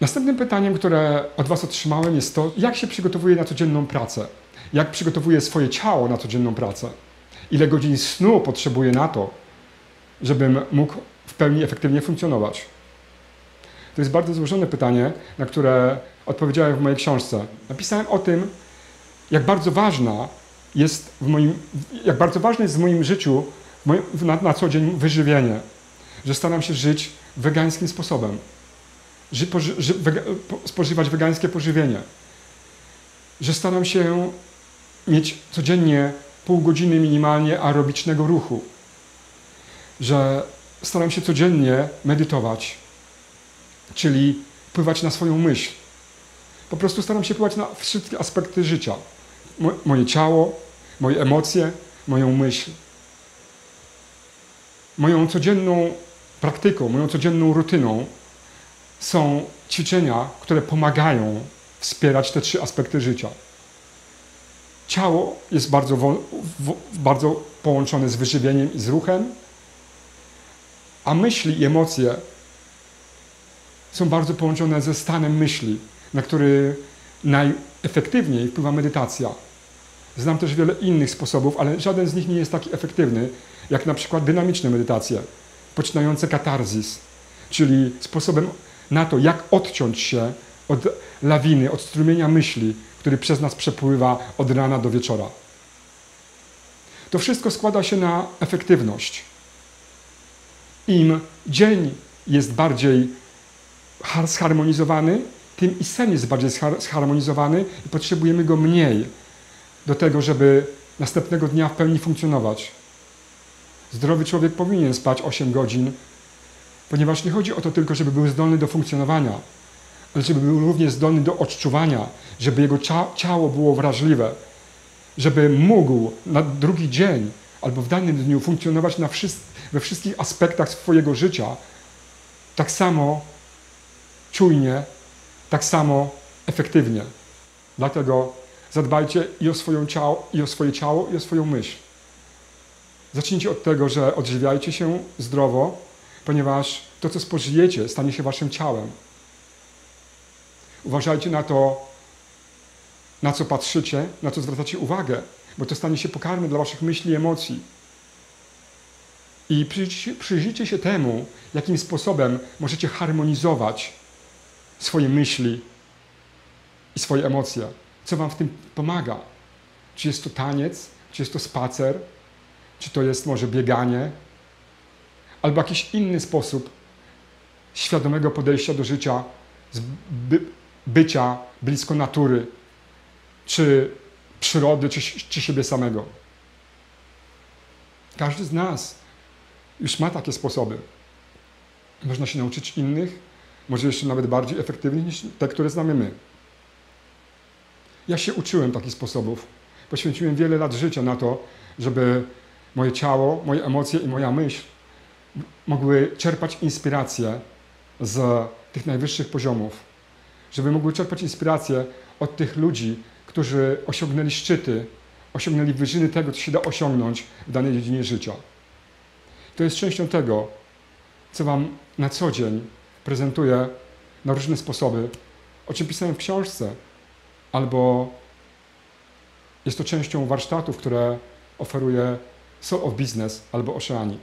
Następnym pytaniem, które od Was otrzymałem, jest to, jak się przygotowuję na codzienną pracę? Jak przygotowuję swoje ciało na codzienną pracę? Ile godzin snu potrzebuję na to, żebym mógł w pełni efektywnie funkcjonować? To jest bardzo złożone pytanie, na które odpowiedziałem w mojej książce. Napisałem o tym, jak bardzo ważna jest w moim, jak bardzo ważne jest w moim życiu na, na co dzień wyżywienie. Że staram się żyć wegańskim sposobem. Ży, ży, wega, spożywać wegańskie pożywienie. Że staram się mieć codziennie pół godziny minimalnie aerobicznego ruchu. Że staram się codziennie medytować, czyli wpływać na swoją myśl. Po prostu staram się wpływać na wszystkie aspekty życia. Moje ciało, moje emocje, moją myśl. Moją codzienną praktyką, moją codzienną rutyną są ćwiczenia, które pomagają wspierać te trzy aspekty życia. Ciało jest bardzo, bardzo połączone z wyżywieniem i z ruchem, a myśli i emocje są bardzo połączone ze stanem myśli, na który najefektywniej wpływa medytacja. Znam też wiele innych sposobów, ale żaden z nich nie jest taki efektywny, jak na przykład dynamiczne medytacje, poczynające katarzis, czyli sposobem na to, jak odciąć się od lawiny, od strumienia myśli, który przez nas przepływa od rana do wieczora. To wszystko składa się na efektywność. Im dzień jest bardziej zharmonizowany, tym i sen jest bardziej zharmonizowany i potrzebujemy go mniej do tego, żeby następnego dnia w pełni funkcjonować. Zdrowy człowiek powinien spać 8 godzin, ponieważ nie chodzi o to tylko, żeby był zdolny do funkcjonowania, ale żeby był również zdolny do odczuwania, żeby jego ciało było wrażliwe, żeby mógł na drugi dzień albo w danym dniu funkcjonować we wszystkich aspektach swojego życia tak samo czujnie, tak samo efektywnie. Dlatego zadbajcie i o, swoją ciało, i o swoje ciało, i o swoją myśl. Zacznijcie od tego, że odżywiajcie się zdrowo, ponieważ to, co spożyjecie, stanie się waszym ciałem. Uważajcie na to, na co patrzycie, na co zwracacie uwagę, bo to stanie się pokarmem dla waszych myśli i emocji. I przyjrzyjcie, się temu, jakim sposobem możecie harmonizować swoje myśli i swoje emocje. Co Wam w tym pomaga? Czy jest to taniec, czy jest to spacer, czy to jest może bieganie, albo jakiś inny sposób świadomego podejścia do życia, by, bycia blisko natury, czy przyrody, czy, czy siebie samego. Każdy z nas już ma takie sposoby. Można się nauczyć innych, może jeszcze nawet bardziej efektywnie niż te, które znamy my. Ja się uczyłem takich sposobów. Poświęciłem wiele lat życia na to, żeby moje ciało, moje emocje i moja myśl mogły czerpać inspirację z tych najwyższych poziomów. Żeby mogły czerpać inspirację od tych ludzi, którzy osiągnęli szczyty, osiągnęli wyżyny tego, co się da osiągnąć w danej dziedzinie życia. To jest częścią tego, co Wam na co dzień prezentuję na różne sposoby, o czym pisałem w książce, albo jest to częścią warsztatów, które oferuje Soul of Business albo Oceanic.